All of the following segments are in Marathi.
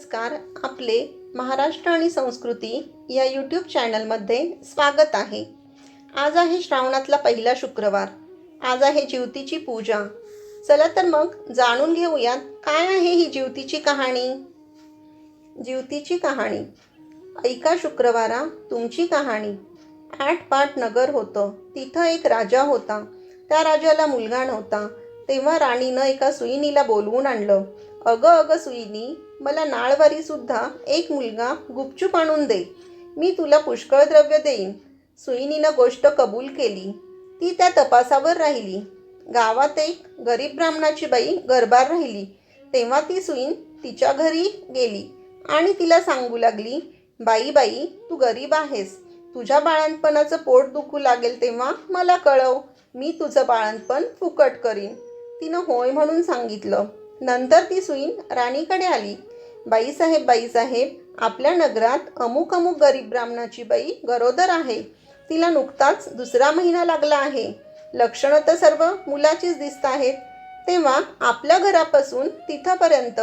नमस्कार आपले महाराष्ट्र आणि संस्कृती या यूट्यूब चॅनलमध्ये स्वागत आहे. आज आहे श्रावणातला पहिला शुक्रवार. आज आहे ज्योतीची पूजा. चला तर मग जाणून घेऊयात काय आहे ही ज्योतीची कहाणी. ज्योतीची कहाणी. ऐका शुक्रवारा तुमची कहाणी. आठ पाट नगर होतं. तिथं एक राजा होता. त्या राजाला मुलगा नव्हता. तेव्हा राणीनं एका सुईनीला बोलवून आणलं. अगं अगं सुईनी मला नाळवारीसुद्धा एक मुलगा गुपचूप आणून दे. मी तुला पुष्कळ द्रव्य देईन. सुईनीनं गोष्ट कबूल केली. ती त्या तपासावर राहिली. गावात एक गरीब ब्राह्मणाची बाई गरबार राहिली. तेव्हा ती सुईन तिच्या घरी गेली आणि तिला सांगू लागली बाई बाई तू गरीब आहेस. तुझ्या बाळणपणाचं पोट दुखू लागेल तेव्हा मला कळव. मी तुझं बाळणपण फुकट करीन. तिनं होय म्हणून सांगितलं. नंतर ती सुईन राणीकडे आली. बाईसाहेब बाईसाहेब आपल्या नगरात अमुक अमुक गरीब ब्राह्मणाची बाई गरोदर आहे. तिला नुकताच दुसरा महिना लागला आहे. लक्षणं तर सर्व मुलाचीच दिसत आहेत. तेव्हा आपल्या घरापासून तिथंपर्यंत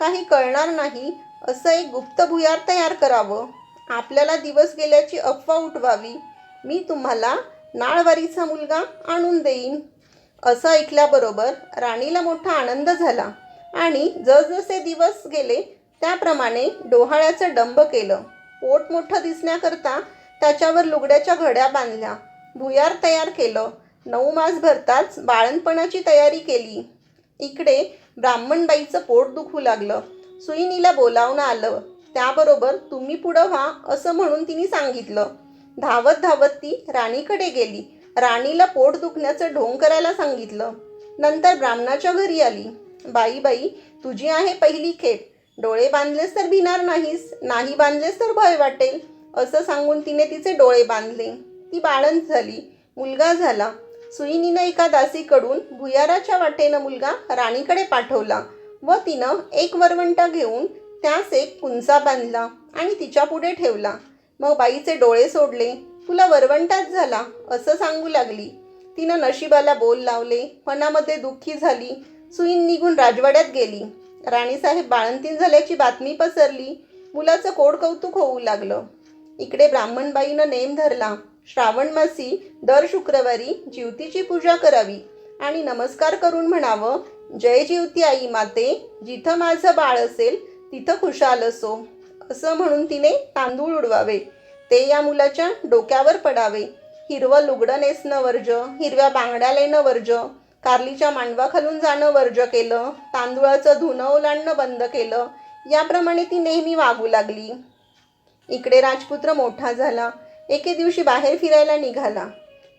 काही कळणार नाही असं एक गुप्त भुयार तयार करावं. आपल्याला दिवस गेल्याची अफवा उठवावी. मी तुम्हाला नाळवारीचा मुलगा आणून देईन. असं ऐकल्याबरोबर राणीला मोठा आनंद झाला. आणि जसजसे दिवस गेले त्याप्रमाणे डोहाळ्याचं डंब केलं. पोट मोठं दिसण्याकरता त्याच्यावर लुगड्याच्या घड्या बांधल्या. भुयार तयार केलं. नऊ मास भरताच बाळणपणाची तयारी केली. इकडे ब्राह्मणबाईचं पोट दुखू लागलं. सुईनीला बोलावणं आलं. त्याबरोबर तुम्ही पुढं व्हा असं म्हणून तिने सांगितलं. धावत धावत ती राणीकडे गेली. राणीला पोट दुखण्याचं ढोंग करायला सांगितलं. नंतर ब्राह्मणाच्या घरी आली. बाई बाई तुझी आहे पहिली खेप. डोळे बांधलेस तर भिणार नाहीस नाही बांधलेस तर भय वाटेल असं सांगून तिने तिचे डोळे बांधले. ती बाळंत झाली मुलगा झाला. सुईनीनं एका दासीकडून भुयाराच्या वाटेनं मुलगा राणीकडे पाठवला व तिनं एक वरवंटा घेऊन त्यास एक कुंचा बांधला आणि तिच्या पुढे ठेवला. मग बाईचे डोळे सोडले तुला वरवंटाच झाला असं सांगू लागली. तिनं नशिबाला बोल लावले मनामध्ये दुःखी झाली. सुईन निघून राजवाड्यात गेली. राणीसाहेब बाळंतीण झाल्याची बातमी पसरली. मुलाचं कोड कौतुक होऊ लागलं. इकडे ब्राह्मणबाईनं नेम धरला. श्रावण मासी दर शुक्रवारी जीवतीची पूजा करावी आणि नमस्कार करून म्हणावं जय जीवती आई माते जिथं माझं बाळ असेल तिथं खुशाल असो. असं म्हणून तिने तांदूळ उडवावे. ते या मुलाच्या डोक्यावर पडावे. हिरवं लुगडं नेसणं वर्ज हिरव्या बांगड्या लेणं वर्ज कारलीच्या मांडवाखालून जाणं वर्ज केलं तांदुळाचं धुणं ओलांडणं बंद केलं याप्रमाणे ती नेहमी वागू लागली. इकडे राजपुत्र मोठा झाला एके दिवशी बाहेर फिरायला निघाला.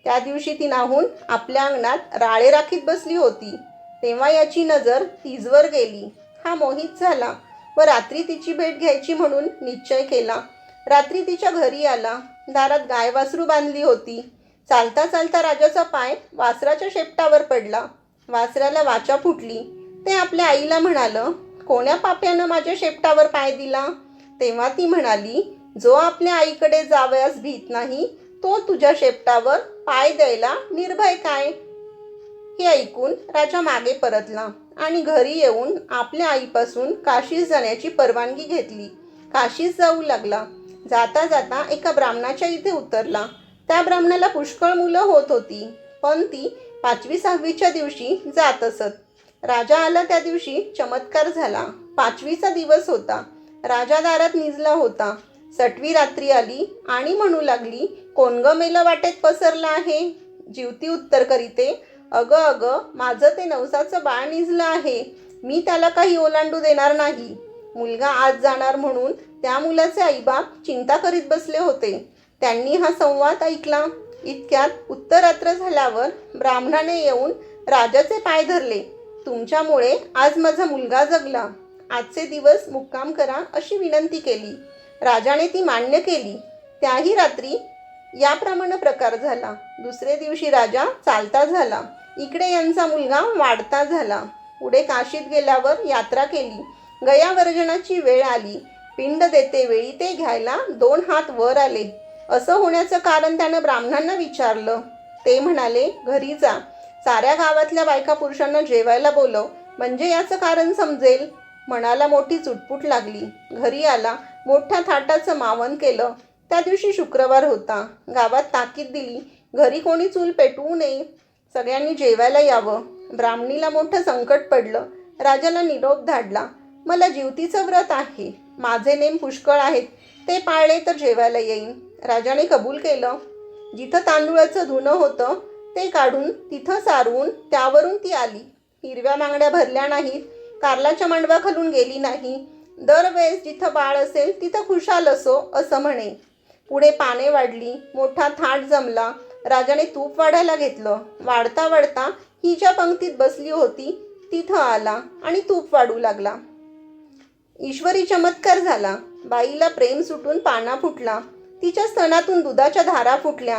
त्या दिवशी ती नाहून आपल्या अंगणात राळे राखीत बसली होती. तेव्हा याची नजर तीजवर गेली. हा मोहित झाला व रात्री तिची भेट घ्यायची म्हणून निश्चय केला. रात्री तिच्या घरी आला. दारात गाय वासरू बांधली होती. चालता चालता राजाचा पाय वासराच्या शेपटावर पडला. वासराला वाचा फुटली. ते आपल्या आईला म्हणालं कोण्या पाप्यानं माझ्या शेपटावर पाय दिला? तेव्हा ती म्हणाली जो आपल्या आईकडे जावयास भीत नाही तो तुझ्या शेपटावर पाय द्यायला निर्भय काय? हे ऐकून राजा मागे परतला आणि घरी येऊन आपल्या आईपासून काशीस जाण्याची परवानगी घेतली. काशीस जाऊ लागला. जाता जाता एका ब्राह्मणाच्या इथे उतरला. त्या ब्राह्मणाला पुष्कळ मुलं होत होती. पण ती पाचवी सहावीच्या दिवशी जात असत. राजा आला त्या दिवशी चमत्कार झाला. पाचवीचा दिवस होता. राजा दारात निजला होता. सटवी रात्री आली आणि म्हणू लागली कोणग मेलं वाटेत पसरलं आहे? जीवती उत्तर करीते. अगं अगं माझं ते नवसाचं बाळ निजलं आहे. मी त्याला काही ओलांडू देणार नाही. मुलगा आज जाणार म्हणून त्या मुलाचे आईबाप चिंता करीत बसले होते. त्यांनी हा संवाद ऐकला. इतक्यात उत्तरात्र झाल्यावर ब्राह्मणाने येऊन राजाचे पाय धरले. तुमच्यामुळे आज माझा मुलगा जगला. आजचे दिवस मुक्काम करा अशी विनंती केली. राजाने ती मान्य केली. त्याही रात्री याप्रमाणे प्रकार झाला. दुसरे दिवशी राजा चालता झाला. इकडे यांचा मुलगा वाढता झाला. पुढे काशीत गेल्यावर यात्रा केली. गयावर्जनाची वेळ आली. पिंड देते वेळी ते घ्यायला दोन हात वर आले. असं होण्याचं कारण त्यानं ब्राह्मणांना विचारलं. ते म्हणाले घरी जा. साऱ्या गावातल्या बायका पुरुषांना जेवायला बोलव. म्हणजे याचं कारण समजेल? मनाला मोठी चुटपुट लागली. घरी आला. मोठ्या थाटाचं मावन केलं. त्या दिवशी शुक्रवार होता. गावात ताकीद दिली. घरी कोणी चूल पेटवू नये. सगळ्यांनी जेवायला यावं. ब्राह्मणीला मोठं संकट पडलं. राजाला निरोप धाडला. मला जीवतीचं व्रत आहे. माझे नेम पुष्कळ आहेत. ते पाळले तर जेवायला येईन. राजाने कबूल केलं. जिथं तांदूळाचं धुणं होतं ते काढून तिथं सारवून त्यावरून ती आली. हिरव्या मांगड्या भरल्या नाहीत. कारलाच्या मांडवा खालून गेली नाही. दरवेळेस जिथं बाळ असेल तिथं खुशाल असो असं म्हणे. पुढे पाने वाढली मोठा थाट जमला. राजाने तूप वाढायला घेतलं. वाढता वाढता ही ज्या पंक्तीत बसली होती तिथं आला आणि तूप वाढू लागला. ईश्वरी चमत्कार झाला. बाईला प्रेम सुटून पाना फुटला. तिच्या स्तनातून दुधाच्या धारा फुटल्या.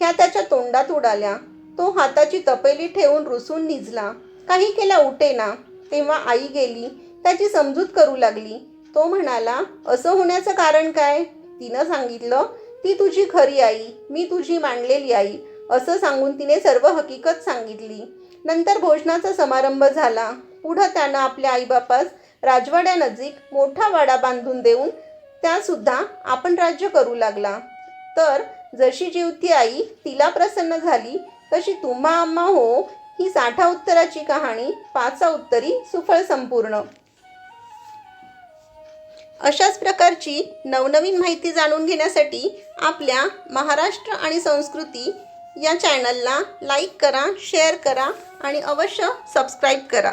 ह्या त्याच्या तोंडात उडाल्या. तो हाताची तपेली ठेवून रुसून निजला. काही केला उठेना तेव्हा आई गेली. त्याची समजूत करू लागली. तो म्हणाला असं होण्याचं कारण काय? तिनं सांगितलं ती तुझी खरी आई. मी तुझी मांडलेली आई. असं सांगून तिने सर्व हकीकत सांगितली. नंतर भोजनाचा समारंभ झाला. पुढं त्यानं आपल्या आईबापास राजवाड्यानजीक मोठा वाडा बांधून देऊन त्यासुद्धा आपण राज्य करू लागला. तर जशी जीवती आई तिला प्रसन्न झाली तशी तुम्हा आम्हा हो ही साठा उत्तराची कहाणी पाचा उत्तरी सुफळ संपूर्ण. अशाच प्रकारची नवनवीन माहिती जाणून घेण्यासाठी आपल्या महाराष्ट्र आणि संस्कृती या चॅनलला लाईक करा शेअर करा आणि अवश्य सबस्क्राईब करा.